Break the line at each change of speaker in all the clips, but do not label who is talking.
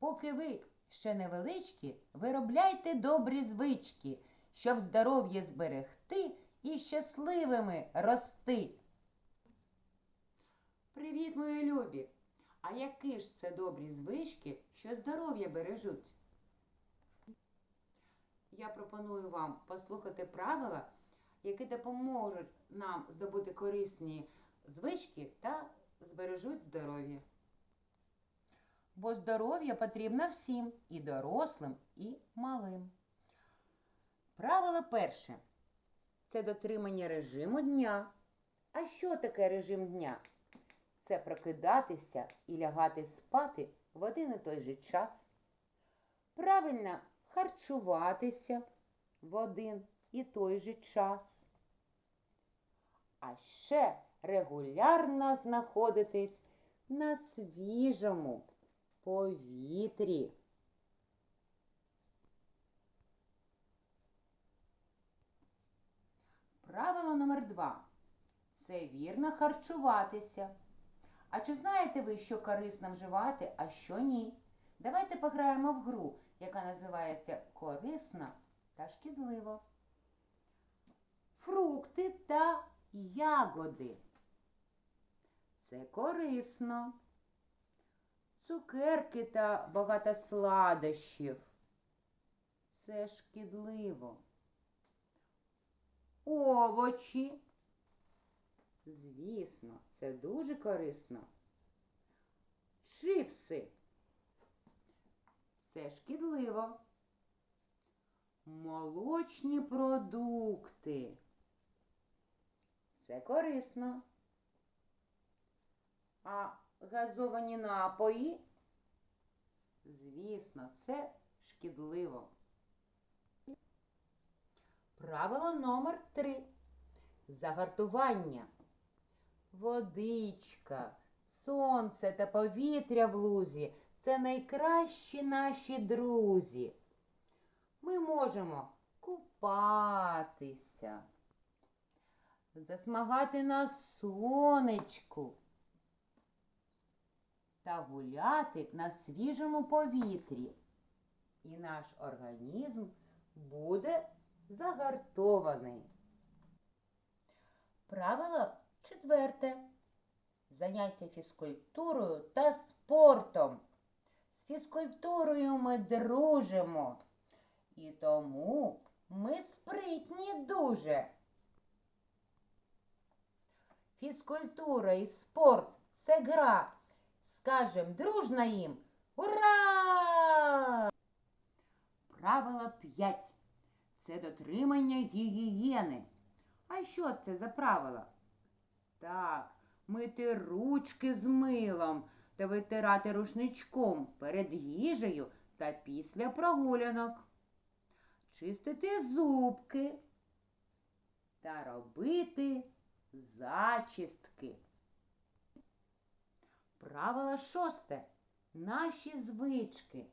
Поки ви ще невеличкі, виробляйте добрі звички, щоб здоров'я зберегти і щасливими рости. Привіт, мої любі! А які ж це добрі звички, що здоров'я бережуть? Я пропоную вам послухати правила, які допоможуть нам здобути корисні звички та збережуть здоров'я. Бо здоров'я потрібно всім і дорослим, і малим. Правило перше це дотримання режиму дня. А що таке режим дня? Це прокидатися і лягати спати в один і той же час. Правильно харчуватися в один і той же час. А ще регулярно знаходитись на свіжому повітрі. Правило номер два це вірно харчуватися. А чи знаєте ви, що корисно вживати, а що ні? Давайте пограємо в гру, яка називається Корисно та шкідливо. Фрукти та ягоди. Це корисно. Цукерки та багато сладощів. Це шкідливо. Овочі. Звісно, це дуже корисно. Чипси. Це шкідливо. Молочні продукти. Це корисно. А газовані напої, звісно, це шкідливо. Правило номер три. Загартування. Водичка, сонце та повітря в лузі це найкращі наші друзі. Ми можемо купатися, засмагати на сонечку та гуляти на свіжому повітрі. І наш організм буде загартований. Правило четверте. Заняття фізкультурою та спортом. З фізкультурою ми дружимо. І тому ми спритні дуже. Фізкультура і спорт це гра. Скажем дружно їм Ура! Правило 5. Це дотримання гігієни. А що це за правила? Так, мити ручки з милом та витирати рушничком перед їжею та після прогулянок. Чистити зубки та робити зачістки. Правило шосте. Наші звички.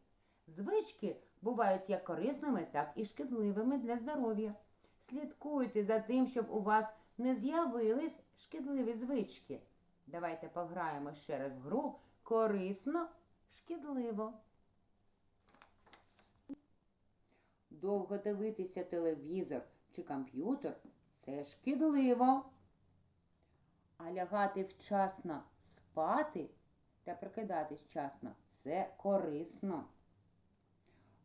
Звички бувають як корисними, так і шкідливими для здоров'я. Слідкуйте за тим, щоб у вас не з'явились шкідливі звички. Давайте пограємо ще раз в гру корисно, шкідливо. Довго дивитися телевізор чи комп'ютер це шкідливо. А лягати вчасно спати та прокидатись вчасно це корисно.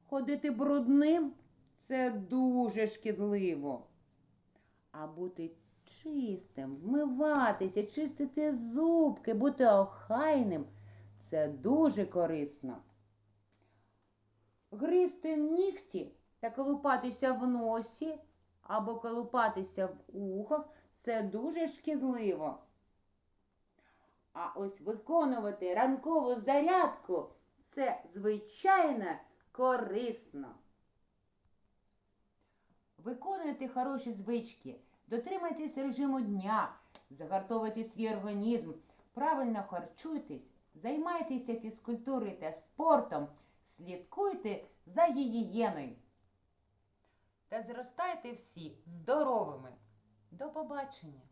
Ходити брудним це дуже шкідливо. А бути чистим, вмиватися, чистити зубки, бути охайним це дуже корисно. Гризти нігті та колупатися в носі або колупатися в ухах це дуже шкідливо. А ось виконувати ранкову зарядку це звичайно корисно. Виконуйте хороші звички, дотримайтесь режиму дня, загартовуйте свій організм, правильно харчуйтесь, займайтеся фізкультурою та спортом, слідкуйте за гігієною. Та зростайте всі здоровими. До побачення!